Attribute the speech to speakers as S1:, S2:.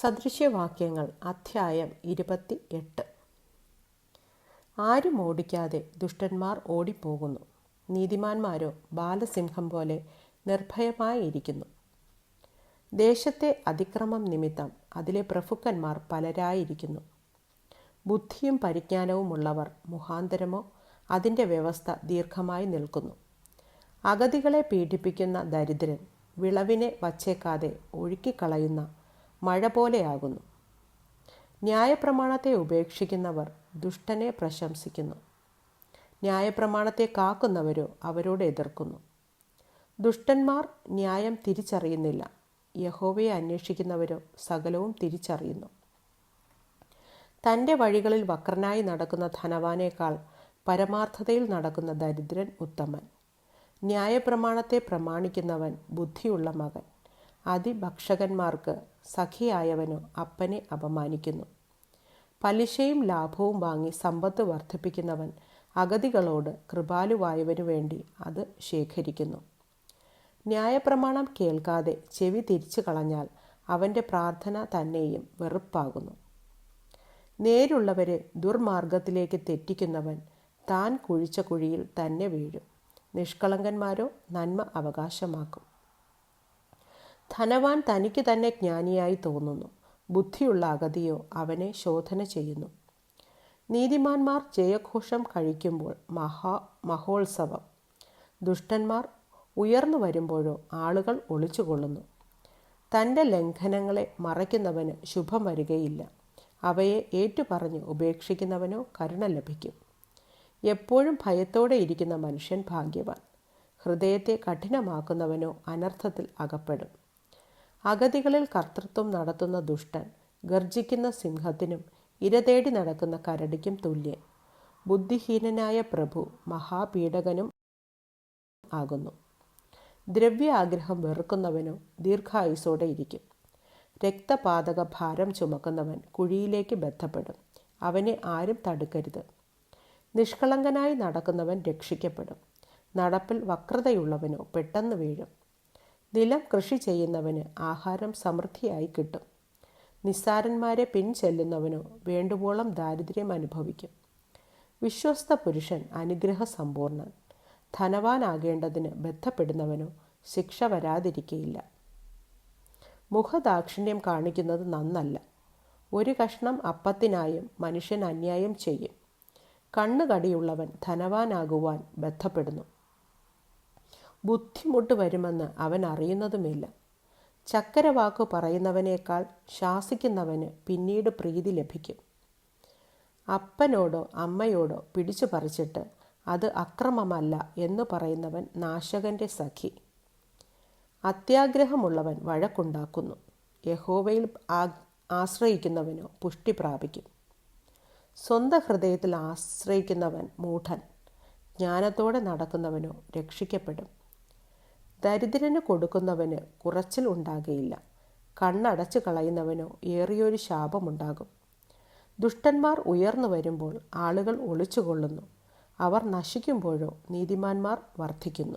S1: സദൃശ്യവാക്യങ്ങൾ അധ്യായം ഇരുപത്തി എട്ട് ആരും ഓടിക്കാതെ ദുഷ്ടന്മാർ ഓടിപ്പോകുന്നു. നീതിമാന്മാരോ ബാലസിംഹം പോലെ നിർഭയമായിരിക്കുന്നു. ദേശത്തെ അതിക്രമം നിമിത്തം അതിലെ പ്രഭുക്കന്മാർ പലരായിരിക്കുന്നു. ബുദ്ധിയും പരിജ്ഞാനവും ഉള്ളവർ മുഖാന്തരമോ അതിന്റെ വ്യവസ്ഥ ദീർഘമായി നിൽക്കുന്നു. അഗതികളെ പീഡിപ്പിക്കുന്ന ദരിദ്രൻ വിളവിനെ വച്ചേക്കാതെ ഒഴുക്കിക്കളയുന്ന മഴ പോലെയാകുന്നു. ന്യായപ്രമാണത്തെ ഉപേക്ഷിക്കുന്നവർ ദുഷ്ടനെ പ്രശംസിക്കുന്നു. ന്യായപ്രമാണത്തെ കാക്കുന്നവരോ അവരോട് എതിർക്കുന്നു. ദുഷ്ടന്മാർ ന്യായം തിരിച്ചറിയുന്നില്ല. യഹോവയെ അന്വേഷിക്കുന്നവരോ സകലവും തിരിച്ചറിയുന്നു. തന്റെ വഴികളിൽ വക്രനായി നടക്കുന്ന ധനവാനേക്കാൾ പരമാർത്ഥതയിൽ നടക്കുന്ന ദരിദ്രൻ ഉത്തമൻ. ന്യായപ്രമാണത്തെ പ്രമാണിക്കുന്നവൻ ബുദ്ധിയുള്ള മകൻ. അതിഭക്ഷകന്മാർക്ക് സഖിയായവനോ അപ്പനെ അപമാനിക്കുന്നു. പലിശയും ലാഭവും വാങ്ങി സമ്പത്ത് വർദ്ധിപ്പിക്കുന്നവൻ അഗതികളോട് കൃപാലുവായവനു വേണ്ടി അത് ശേഖരിക്കുന്നു. ന്യായപ്രമാണം കേൾക്കാതെ ചെവി തിരിച്ചു കളഞ്ഞാൽ അവന്റെ പ്രാർത്ഥന തന്നെയും വെറുപ്പാകുന്നു. നേരുള്ളവരെ ദുർമാർഗത്തിലേക്ക് തെറ്റിക്കുന്നവൻ താൻ കുഴിച്ച കുഴിയിൽ തന്നെ വീഴും. നിഷ്കളങ്കന്മാരോ നന്മ അവകാശമാക്കും. ധനവാൻ തനിക്ക് തന്നെ ജ്ഞാനിയായി തോന്നുന്നു. ബുദ്ധിയുള്ള അഗതിയോ അവനെ ശോധന ചെയ്യുന്നു. നീതിമാന്മാർ ജയഘോഷം കഴിക്കുമ്പോൾ മഹാ മഹോത്സവം. ദുഷ്ടന്മാർ ഉയർന്നു വരുമ്പോഴോ ആളുകൾ ഒളിച്ചുകൊള്ളുന്നു. തന്റെ ലംഘനങ്ങളെ മറയ്ക്കുന്നവന് ശുഭം വരികയില്ല. അവയെ ഏറ്റുപറഞ്ഞ് ഉപേക്ഷിക്കുന്നവനോ കരുണ ലഭിക്കും. എപ്പോഴും ഭയത്തോടെ ഇരിക്കുന്ന മനുഷ്യൻ ഭാഗ്യവാൻ. ഹൃദയത്തെ കഠിനമാക്കുന്നവനോ അനർത്ഥത്തിൽ അകപ്പെടും. അഗതികളിൽ കർത്തൃത്വം നടത്തുന്ന ദുഷ്ടൻ ഗർജിക്കുന്ന സിംഹത്തിനും ഇരതേടി നടക്കുന്ന കരടിക്കും തുല്യൻ. ബുദ്ധിഹീനനായ പ്രഭു മഹാപീഡകനും ആകുന്നു. ദ്രവ്യ ആഗ്രഹം വെറുക്കുന്നവനോ ദീർഘായുസോടെ ഇരിക്കും. രക്തപാതക ഭാരം ചുമക്കുന്നവൻ കുഴിയിലേക്ക് ബന്ധപ്പെടും. അവനെ ആരും തടുക്കരുത്. നിഷ്കളങ്കനായി നടക്കുന്നവൻ രക്ഷിക്കപ്പെടും. നടപ്പിൽ വക്രതയുള്ളവനോ പെട്ടെന്ന് വീഴും. നിലം കൃഷി ചെയ്യുന്നവന് ആഹാരം സമൃദ്ധിയായി കിട്ടും. നിസ്സാരന്മാരെ പിൻചെല്ലുന്നവനോ വേണ്ടുവോളം ദാരിദ്ര്യം അനുഭവിക്കും. വിശ്വസ്ത പുരുഷൻ അനുഗ്രഹ സമ്പൂർണൻ ധനവാനാകേണ്ടതിന് ബന്ധപ്പെടുന്നവനോ ശിക്ഷ വരാതിരിക്കയില്ല. മുഖദാക്ഷിണ്യം കാണിക്കുന്നത് നന്നല്ല. ഒരു കഷ്ണം അപ്പത്തിനായും മനുഷ്യൻ അന്യായം ചെയ്യും. കണ്ണുകടിയുള്ളവൻ ധനവാനാകുവാൻ ബന്ധപ്പെടുന്നു. ബുദ്ധിമുട്ട് വരുമെന്ന് അവൻ അറിയുന്നതുമില്ല. ചക്കരവാക്ക് പറയുന്നവനേക്കാൾ ശാസിക്കുന്നവന് പിന്നീട് പ്രീതി ലഭിക്കും. അപ്പനോടോ അമ്മയോടോ പിടിച്ചു പറിച്ചിട്ട് അത് അക്രമമല്ല എന്ന് പറയുന്നവൻ നാശകന്റെ സഖി. അത്യാഗ്രഹമുള്ളവൻ വഴക്കുണ്ടാക്കുന്നു. യഹോവയിൽ ആശ്രയിക്കുന്നവനോ പുഷ്ടി പ്രാപിക്കും. സ്വന്തം ഹൃദയത്തിൽ ആശ്രയിക്കുന്നവൻ മൂഢൻ. ജ്ഞാനത്തോടെ നടക്കുന്നവനോ രക്ഷിക്കപ്പെടും. ദരിദ്രന് കൊടുക്കുന്നവന് കുറച്ചിൽ ഉണ്ടാകുകയില്ല കണ്ണടച്ചു കളയുന്നവനോ ഏറിയൊരു ശാപമുണ്ടാകും. ദുഷ്ടന്മാർ ഉയർന്നു വരുമ്പോൾ ആളുകൾ ഒളിച്ചുകൊള്ളുന്നു. അവർ നശിക്കുമ്പോഴോ നീതിമാന്മാർ വർദ്ധിക്കുന്നു.